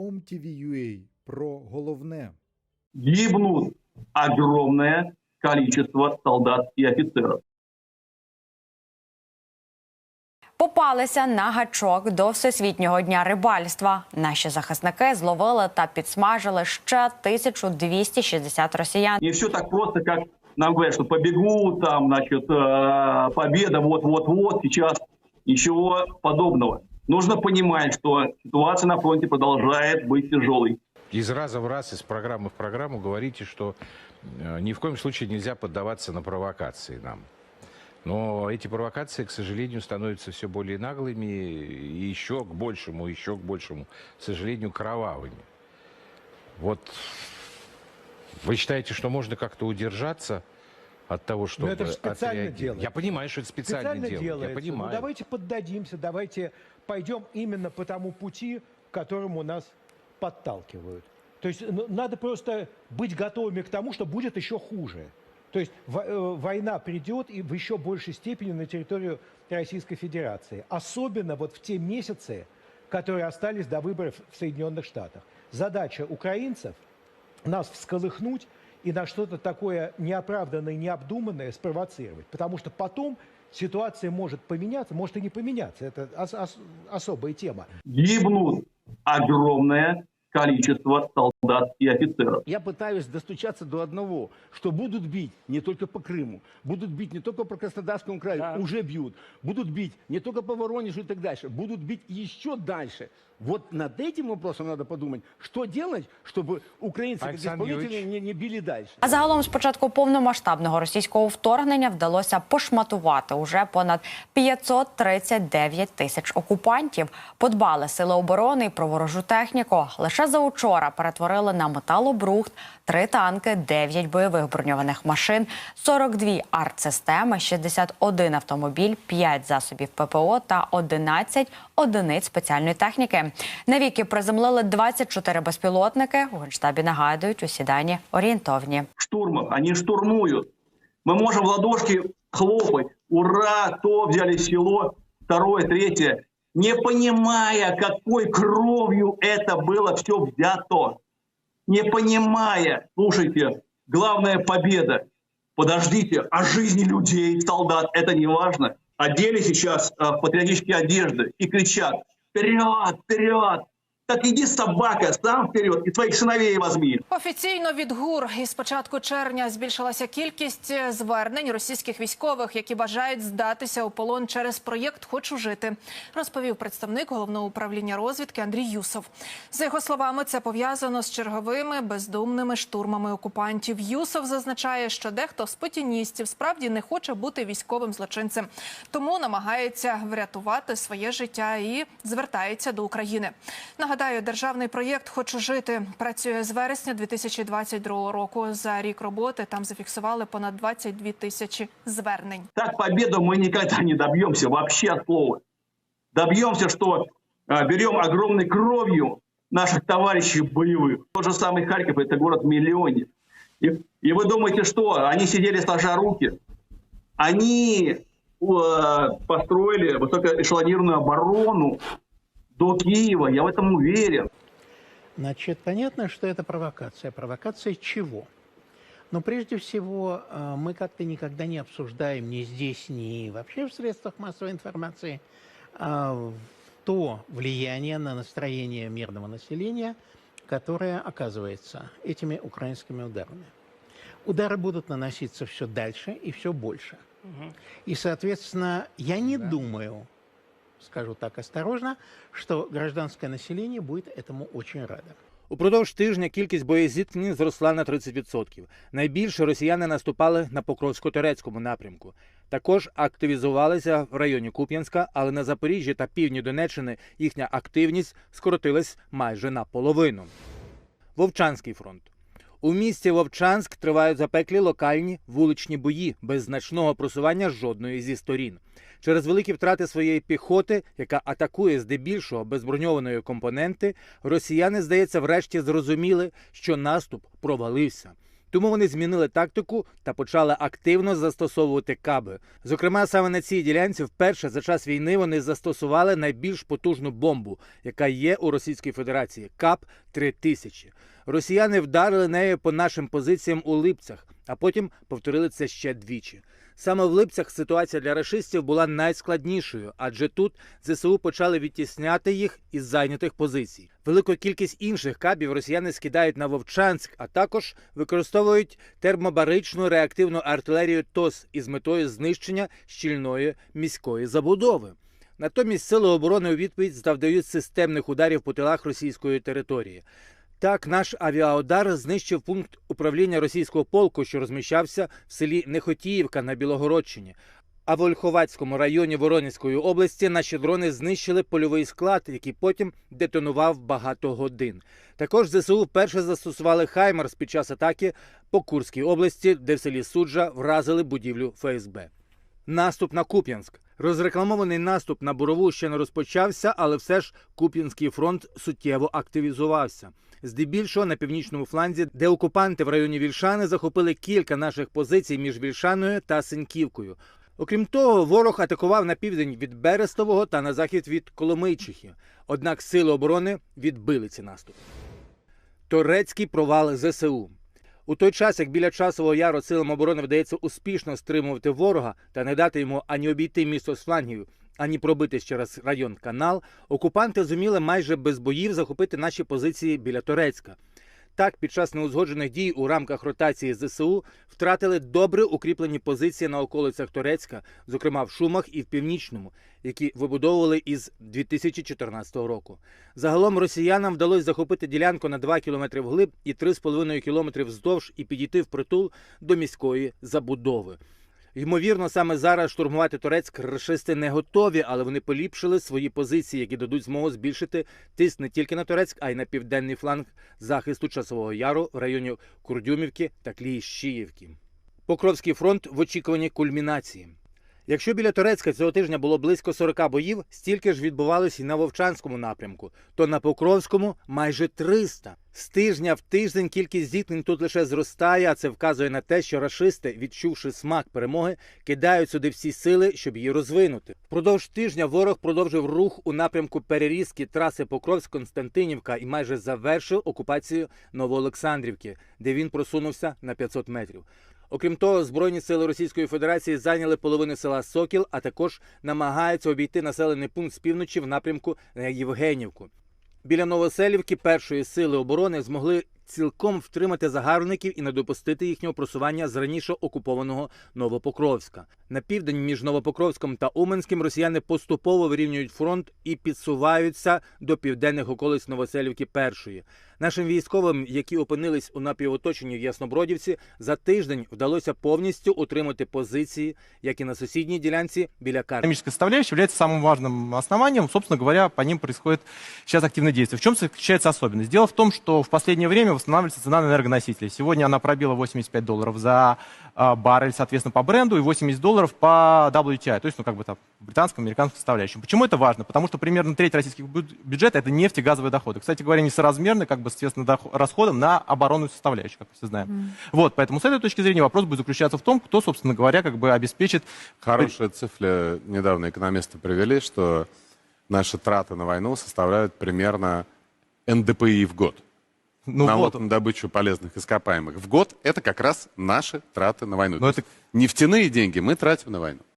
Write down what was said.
OMTV.ua про головне. гибнут огромное количество солдат и офицеров. Попалися на гачок до всесвітнього дня рибальства. Наші захисники зловили та підсмажили ще 1260 росіян. Не все так просто, как нам говорят, что побегут, там, значит, э, победа, вот-вот-вот, сейчас. Ничего подобного. Нужно понимать, что ситуация на фронте продолжает быть тяжелой. из раза в раз, из программы в программу говорите, что э, ни в коем случае нельзя поддаваться на провокации нам. Но эти провокации, к сожалению, становятся все более наглыми и еще к большему, еще к большему, к сожалению, кровавыми. Вот вы считаете, что можно как-то удержаться от того, чтобы это же специально отреагировать? делается. Я понимаю, что это специально, делают. делается. Я понимаю. Ну, давайте поддадимся, давайте пойдем именно по тому пути, к которому нас подталкивают. То есть ну, надо просто быть готовыми к тому, что будет еще хуже. То есть э, война придет и в еще большей степени на территорию Российской Федерации. Особенно вот в те месяцы, которые остались до выборов в Соединенных Штатах. Задача украинцев нас всколыхнуть и на что-то такое неоправданное, необдуманное спровоцировать. Потому что потом ситуация может поменяться, может и не поменяться. Это ос- ос- особая тема. Гибнут огромное количество солдат и офицеров. Я пытаюсь достучаться до одного, что будут бить не только по Крыму, будут бить не только по Краснодарскому краю, уже бьют, будут бить не только по Воронежу и так дальше, будут бить еще дальше. Вот над этим вопросом надо подумать, что делать, чтобы украинцы как Александр исполнители Юрьевич. не, не били дальше. А загалом, з початку повномасштабного російського вторгнення вдалося пошматувати уже понад 539 тисяч окупантів. Подбали сили оборони і про ворожу техніку. Лише за учора перетворили на металобрухт три танки, 9 бойових броньованих машин, 42 артсистеми, 61 автомобіль, 5 засобів ППО та 11 одиниць спеціальної техніки. Навіки приземлили 24 безпілотники. У генштабі нагадують, усі дані орієнтовні. штурмов, они штурмуют. Мы можем в ладошки хлопать. Ура, то взяли село, второе, третье. Не понимая, какой кровью это было все взято. Не понимая, слушайте, главная победа. Подождите, а жизни людей, солдат, это не важно. Одели сейчас э, патриотические одежды и кричат «Вперед, вперед!» Так иди, собака, сам вперед и своих сыновей возьми. Офіційно від ГУР із початку червня збільшилася кількість е, звернень російських військових, які бажають здатися у полон через проєкт Хочу жити, розповів представник головного управління розвідки Андрій Юсов. За його словами, це пов'язано з черговими бездумними штурмами окупантів. Юсов зазначає, що дехто з путіністів справді не хоче бути військовим злочинцем, тому намагається врятувати своє життя і звертається до України. Нагадаю, державний проєкт Хочу жити працює з вересня 2022 року. За рік роботи там зафіксували понад 22 тисячі звернень. Так победу мы никогда не добьемся вообще от слова. Добьемся, что э, берем огромной кровью наших товарищей боевых. Тот же самый Харьков – это город-миллионник. И, и вы думаете, что они сидели сложа руки? Они э, построили высокоэшелонированную оборону до Киева, я в этом уверен. Значит, понятно, что это провокация. Провокация чего? Но прежде всего, э, мы как-то никогда не обсуждаем ни здесь, ни вообще в средствах массовой информации э, то влияние на настроение мирного населения, которое оказывается этими украинскими ударами. Удары будут наноситься все дальше и все больше. И, соответственно, я не думаю, скажу так осторожно, что гражданское население будет этому очень радо. Упродовж тижня кількість боєзіткнень зросла на 30%. Найбільше росіяни наступали на Покровсько-Турецькому напрямку. Також активізувалися в районі Куп'янська, але на Запоріжжі та півдні Донеччини їхня активність скоротилась майже наполовину. Вовчанський фронт. У місті Вовчанськ тривають запеклі локальні вуличні бої без значного просування жодної зі сторін. Через великі втрати своєї піхоти, яка атакує здебільшого безброньованої компоненти, росіяни, здається, врешті зрозуміли, що наступ провалився. Тому вони змінили тактику та почали активно застосовувати каби. Зокрема, саме на цій ділянці вперше за час війни вони застосували найбільш потужну бомбу, яка є у Російській Федерації КАП 3000 Росіяни вдарили нею по нашим позиціям у Липцях, а потім повторили це ще двічі. Саме в Липцях ситуація для рашистів була найскладнішою, адже тут ЗСУ почали відтісняти їх із зайнятих позицій. Велику кількість інших кабів росіяни скидають на Вовчанськ, а також використовують термобаричну реактивну артилерію ТОС із метою знищення щільної міської забудови. Натомість сили оборони у відповідь завдають системних ударів по тилах російської території. Так, наш авіаудар знищив пункт управління російського полку, що розміщався в селі Нехотіївка на Білогородщині. А в Ольховацькому районі Воронезької області наші дрони знищили польовий склад, який потім детонував багато годин. Також ЗСУ вперше застосували Хаймерс під час атаки по Курській області, де в селі Суджа вразили будівлю ФСБ. Наступ на Куп'янськ. Розрекламований наступ на Борову ще не розпочався, але все ж Куп'янський фронт суттєво активізувався. Здебільшого на північному фланзі, де окупанти в районі Вільшани захопили кілька наших позицій між Вільшаною та Синьківкою. Окрім того, ворог атакував на південь від Берестового та на захід від Коломийчихи. Однак сили оборони відбили ці наступи. Торецький провал ЗСУ. У той час, як біля часового яру силам оборони вдається успішно стримувати ворога та не дати йому ані обійти місто з флангів, ані пробитись через район канал, окупанти зуміли майже без боїв захопити наші позиції біля Торецька. Так, під час неузгоджених дій у рамках ротації ЗСУ втратили добре укріплені позиції на околицях Торецька, зокрема в Шумах і в Північному, які вибудовували із 2014 року. Загалом росіянам вдалося захопити ділянку на 2 кілометри вглиб і 3,5 кілометри вздовж і підійти впритул до міської забудови. Ймовірно, саме зараз штурмувати Турецьк рашисти не готові, але вони поліпшили свої позиції, які дадуть змогу збільшити тиск не тільки на Турецьк, а й на південний фланг захисту Часового Яру в районі Курдюмівки та Кліщіївки. Покровський фронт в очікуванні кульмінації. Якщо біля Турецька цього тижня було близько 40 боїв, стільки ж відбувалося і на Вовчанському напрямку, то на Покровському майже 300. З тижня в тиждень кількість зіткнень тут лише зростає, а це вказує на те, що рашисти, відчувши смак перемоги, кидають сюди всі сили, щоб її розвинути. Впродовж тижня ворог продовжив рух у напрямку перерізки траси Покровськ-Константинівка і майже завершив окупацію Новоолександрівки, де він просунувся на 500 метрів. Окрім того, збройні сили Російської Федерації зайняли половину села Сокіл, а також намагаються обійти населений пункт з півночі в напрямку на Євгенівку. Біля Новоселівки першої сили оборони змогли цілком втримати загарбників і не допустити їхнього просування з раніше окупованого Новопокровська. На південь між Новопокровськом та Уменським росіяни поступово вирівнюють фронт і підсуваються до південних околиць Новоселівки першої. Нашим військовим, які опинились у напівоточенні в Яснобродівці, за тиждень вдалося повністю утримати позиції, як і на сусідній ділянці біля Карпи. Экономическая составляющая является самым важным основанием. Собственно говоря, по ним происходит сейчас активное действие. В чем заключается особенность? Дело в том, что в последнее время восстанавливается цена на энергоносители. Сегодня она пробила 85 долларов за а, баррель, соответственно, по бренду и 80 долларов по WTI, то есть, ну, как бы там, британском, американском составляющем. Почему это важно? Потому что примерно треть российских бю- бюджета это нефть и газовые доходы. Кстати говоря, несоразмерны, как бы, соответственно, доход- расходам на оборонную составляющую, как мы все знаем. Вот, поэтому с этой точки зрения вопрос будет заключаться в том, кто, собственно говоря, как бы обеспечит Хорошая цифра недавно экономисты привели, что наши траты на войну составляют примерно НДПИ в год. ну, Налог вот, на добычу полезных ископаемых в год – это как раз наши траты на войну. Но То есть Нефтяные деньги мы тратим на войну.